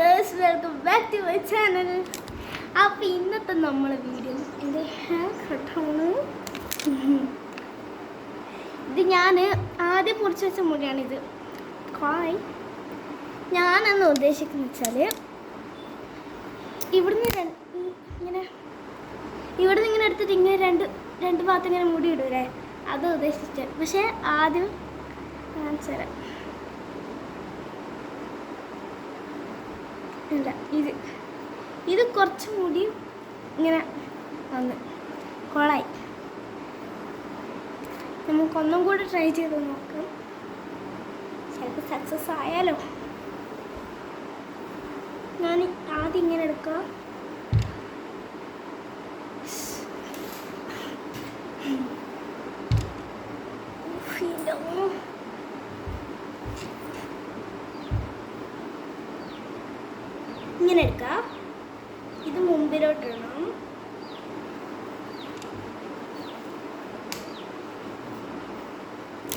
Girls welcome back to my channel അപ്പോൾ ഇന്നത്തെ നമ്മളെ വീഡിയോ എന്റെ ഹെയർ കട്ടാണ് ഇത് ഞാൻ ആദ്യം പൊറിച്ച് വെച്ച മുടിയാണിത് ഹായ് ഞാനെന്ന് ഉദ്ദേശിക്കുന്നത് വെച്ചാൽ ഇവിടുന്ന് ഇങ്ങനെ ഇവിടുന്ന് ഇങ്ങനെ എടുത്തിട്ട് ഇങ്ങനെ രണ്ട് രണ്ട് ഭാഗത്ത് ഇങ്ങനെ മുടി ഇടൂലേ? അത് ഉദ്ദേശിച്ചത് പക്ഷേ ആദ്യം ഞാൻ തരാം. ഇല്ല ഇത് ഇത് കുറച്ചും കൂടി ഇങ്ങനെ വന്ന്. കൊളായി. നമുക്കൊന്നും കൂടി ട്രൈ ചെയ്ത് നോക്കാം. ചിലപ്പോൾ സക്സസ് ആയാലോ? ഞാൻ ആദ്യം ഇങ്ങനെ എടുക്കാം ഉഫ്, എന്റെ അമ്മോ. ഇങ്ങനെ എടുക്കാം ഇത് മുമ്പിലോട്ടിടണം.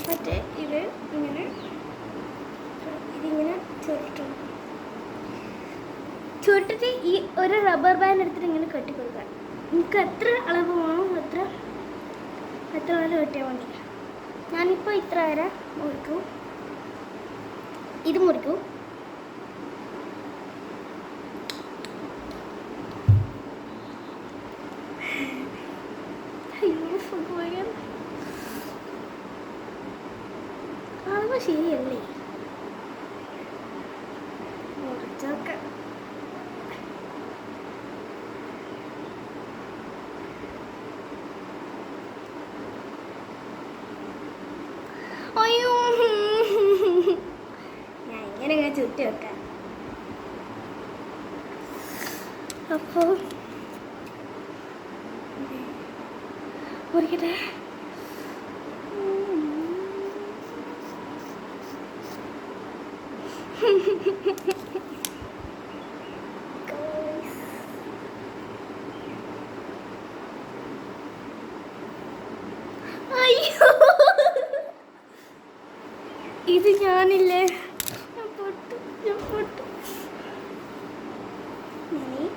മറ്റേ ഇത് ഇങ്ങനെ ഇതിങ്ങനെ ചുരുട്ടണം. ചുരുട്ടിട്ട് ഈ ഒരു റബ്ബർ ബാൻഡ് എടുത്തിട്ട് ഇങ്ങനെ കെട്ടിക്കൊടുക്കുക. നിങ്ങൾക്ക് എത്ര അളവ് വേണം എത്ര എത്ര വരെ കെട്ടിയാൽ മതി. ഞാനിപ്പോൾ ഇത്ര വരെ മുറിക്കും. ഇത് മുറിക്കും. അയ്യോ സുഖം അളവ് ശരിയല്ലേ മുറിച്ചൊക്കെ അയ്യോ ഞാൻ ഇങ്ങനെ ഇങ്ങനെ ചുറ്റി വെക്കാം അപ്പോൾ മുറിക്കട്ടെ അയ്യോ. ഇത് ഞാനില്ലേ? ഞാൻ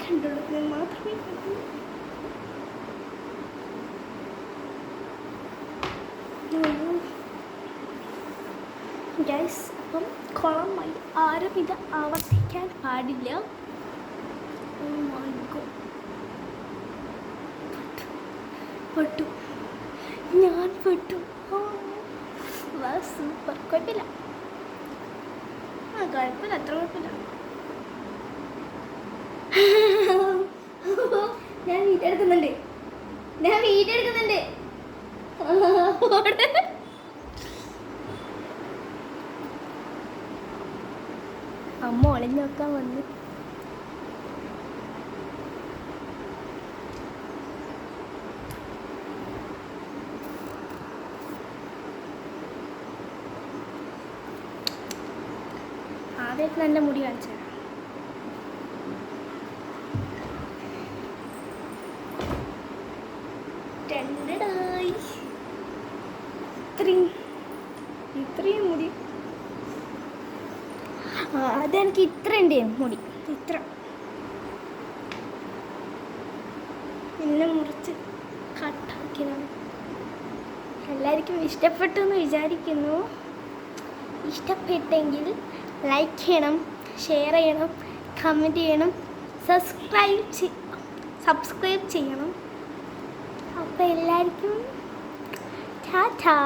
കണ്ടുള്ളൂ ഞാൻ മാത്രമേ കണ്ടുള്ളൂ ഗൈസ് അപ്പം കുളമായി ആരും ഇത് ആവർത്തിക്കാൻ പാടില്ല. Oh. പെട്ടു. ഞാൻ പെട്ടു. സൂപ്പർ കുഴപ്പമില്ല. ആ കുഴപ്പമില്ല. അത്ര കുഴപ്പമില്ല. ഞാൻ വീട്ടെടുക്കുന്നുണ്ട് ഞാൻ വീഡിയോ അമ്മ ഒളിഞ്ഞു നോക്കാൻ വന്നു. ആദ്യമായിട്ട് നല്ല മുടി കാണിച്ചു ഇത്രയും മുടി. അതെനിക്ക് ഇത്ര ഉണ്ട് മുടി. ഇത്ര. പിന്നെ മുറിച്ച് കട്ടാക്കിയതാണ്. എല്ലാവർക്കും ഇഷ്ടപ്പെട്ടു എന്ന് വിചാരിക്കുന്നു. ഇഷ്ടപ്പെട്ടെങ്കിൽ ലൈക്ക് ചെയ്യണം ഷെയർ ചെയ്യണം കമന്റ് ചെയ്യണം സബ്സ്ക്രൈബ് സബ്സ്ക്രൈബ് ചെയ്യണം. അപ്പോൾ എല്ലാവർക്കും ടാറ്റാ